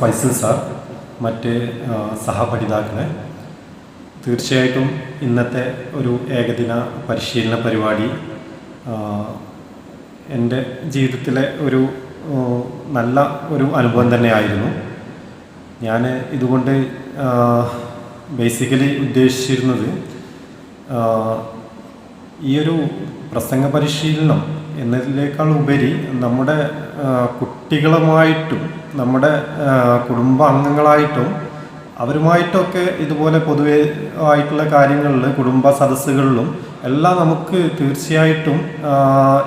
Faisal sir മറ്റ് സഹപഠിതാക്കളെ. തീർച്ചയായിട്ടും ഇന്നത്തെ ഒരു ഏകദിന പരിശീലന പരിപാടി എന്റെ ജീവിതത്തിലെ ഒരു നല്ല ഒരു അനുഭവം തന്നെയായിരുന്നു ഞാൻ ഇതുകൊണ്ട് ബേസിക്കലി ഉദ്ദേശിച്ചിരുന്നത് ഈ ഒരു പ്രസംഗ പരിശീലനം എന്നതിനേക്കാൾ ഉപരി നമ്മുടെ കുട്ടികളുമായിട്ടും നമ്മുടെ കുടുംബാംഗങ്ങളായിട്ടും അവരുമായിട്ടൊക്കെ ഇതുപോലെ പൊതുവെ ആയിട്ടുള്ള കാര്യങ്ങളിൽ കുടുംബ സദസ്സുകളിലും എല്ലാം നമുക്ക് തീർച്ചയായിട്ടും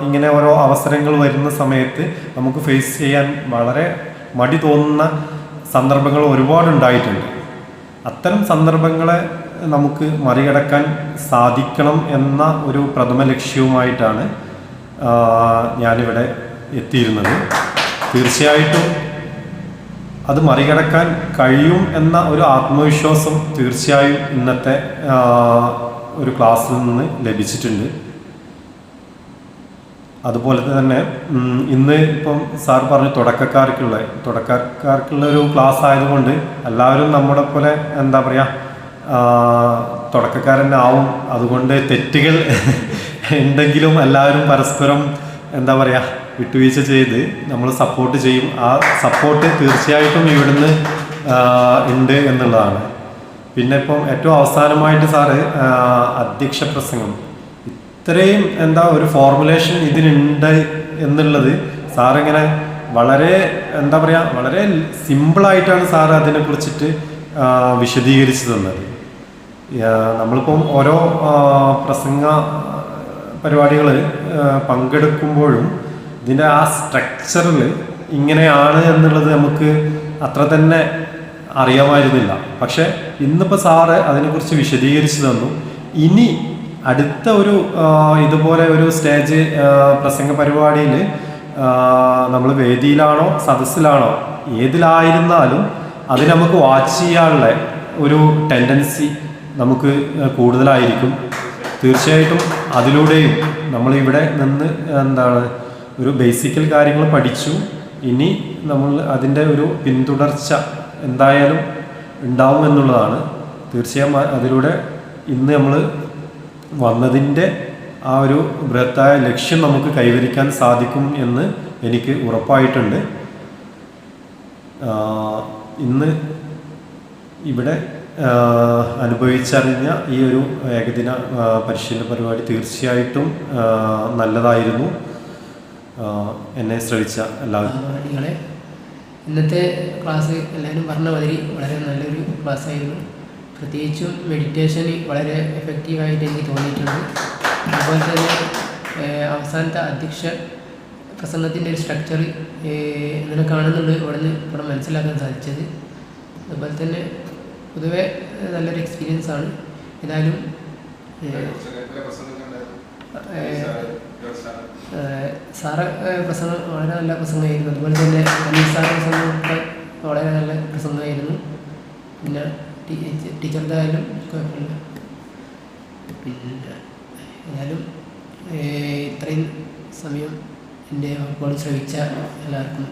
ഇങ്ങനെ ഓരോ അവസരങ്ങൾ വരുന്ന സമയത്ത് നമുക്ക് ഫേസ് ചെയ്യാൻ വളരെ മടി തോന്നുന്ന സന്ദർഭങ്ങൾ ഒരുപാടുണ്ടായിട്ടുണ്ട് അത്തരം സന്ദർഭങ്ങളെ നമുക്ക് മറികടക്കാൻ സാധിക്കണം എന്ന ഒരു പ്രഥമ ലക്ഷ്യവുമായിട്ടാണ് ഞാനിവിടെ എത്തിയിരുന്നത്. തീർച്ചയായിട്ടും അത് മറികടക്കാൻ കഴിയും എന്ന ഒരു ആത്മവിശ്വാസം തീർച്ചയായും ഇന്നത്തെ ഒരു ക്ലാസ്സിൽ നിന്ന് ലഭിച്ചിട്ടുണ്ട്. അതുപോലെ തന്നെ ഇന്ന് ഇപ്പം സാർ പറഞ്ഞു തുടക്കക്കാർക്കുള്ള തുടക്കക്കാർക്കുള്ള ഒരു ക്ലാസ് ആയതുകൊണ്ട് എല്ലാവരും നമ്മുടെ പോലെ എന്താ പറയുക തുടക്കക്കാരനെ ആവും അതുകൊണ്ട് തെറ്റുകൾ ഉണ്ടെങ്കിലും എല്ലാവരും പരസ്പരം എന്താ പറയുക വിട്ടുവീഴ്ച ചെയ്ത് നമ്മൾ സപ്പോർട്ട് ചെയ്യും. ആ സപ്പോർട്ട് തീർച്ചയായിട്ടും ഇവിടുന്ന് ഉണ്ട് എന്നുള്ളതാണ്. പിന്നെ ഇപ്പം ഏറ്റവും അവസാനമായിട്ട് സാറ് അധ്യക്ഷ പ്രസംഗം. ഇത്രയും എന്താ ഒരു ഫോർമുലേഷൻ ഇതിനുണ്ട് എന്നുള്ളത് സാറിങ്ങനെ വളരെ എന്താ പറയുക വളരെ സിമ്പിളായിട്ടാണ് സാർ അതിനെ കുറിച്ചിട്ട് വിശദീകരിച്ചു തന്നത്. നമ്മളിപ്പം ഓരോ പ്രസംഗ പരിപാടികൾ പങ്കെടുക്കുമ്പോഴും ഇതിന്റെ ആ സ്ട്രക്ചറിൽ ഇങ്ങനെയാണ് എന്നുള്ളത് നമുക്ക് അത്ര തന്നെ അറിയാമായിരുന്നില്ല. പക്ഷേ ഇന്നിപ്പോൾ സാറ് അതിനെക്കുറിച്ച് വിശദീകരിച്ചു തന്നു. ഇനി അടുത്ത ഒരു ഇതുപോലെ ഒരു സ്റ്റേജ് പ്രസംഗ പരിപാടിയിൽ നമ്മൾ വേദിയിലാണോ സദസ്സിലാണോ ഏതിലായിരുന്നാലും അത് നമുക്ക് വാച്ച് ചെയ്യാനുള്ള ഒരു ടെൻഡൻസി നമുക്ക് കൂടുതലായിരിക്കും. തീർച്ചയായിട്ടും അതിലൂടെയും നമ്മളിവിടെ നിന്ന് എന്താണ് ഒരു ബേസിക്കൽ കാര്യങ്ങൾ പഠിച്ചു. ഇനി നമ്മൾ അതിന്റെ ഒരു പിന്തുടർച്ച എന്തായാലും ഉണ്ടാവും എന്നുള്ളതാണ്. തീർച്ചയായും അതിലൂടെ ഇന്ന് നമ്മൾ വന്നതിന്റെ ആ ഒരു ബൃഹത്തായ ലക്ഷ്യം നമുക്ക് കൈവരിക്കാൻ സാധിക്കും എന്ന് എനിക്ക് ഉറപ്പായിട്ടുണ്ട്. ഇന്ന് ഇവിടെ അനുഭവിച്ചറിഞ്ഞ ഈ ഒരു ഏകദിന പരിശീലന പരിപാടി തീർച്ചയായിട്ടും നല്ലതായിരുന്നു. എന്നെ ശ്രവിച്ച എല്ലാവരും. ഇന്നത്തെ ക്ലാസ് എല്ലാവരും പറഞ്ഞ മാതിരി വളരെ നല്ലൊരു ക്ലാസ് ആയിരുന്നു. പ്രത്യേകിച്ചും മെഡിറ്റേഷൻ വളരെ എഫക്റ്റീവായിട്ട് എനിക്ക് തോന്നിയിട്ടുണ്ട്. അതുപോലെ തന്നെ അവസാനത്തെ അധ്യക്ഷ പ്രസംഗത്തിന്റെ ഒരു സ്ട്രക്ചർ ഇങ്ങനെ കാണുന്നുണ്ട്. ഇവിടെ നിന്ന് ഇവിടെ മനസ്സിലാക്കാൻ സാധിച്ചത്. അതുപോലെ തന്നെ പൊതുവെ നല്ലൊരു എക്സ്പീരിയൻസ് ആണ്. ഏതായാലും സാറ് പ്രസംഗം വളരെ നല്ല പ്രസംഗമായിരുന്നു. അതുപോലെ തന്നെ അനീസ് സാറ് പ്രസംഗമൊക്കെ വളരെ നല്ല പ്രസംഗമായിരുന്നു. പിന്നെ ടീച്ചറിന്റെ ആയാലും കുഴപ്പമില്ല. പിന്നെ ഏതായാലും ഇത്രയും സമയം എന്റെ വാക്കുകൾ ശ്രവിച്ച എല്ലാവർക്കും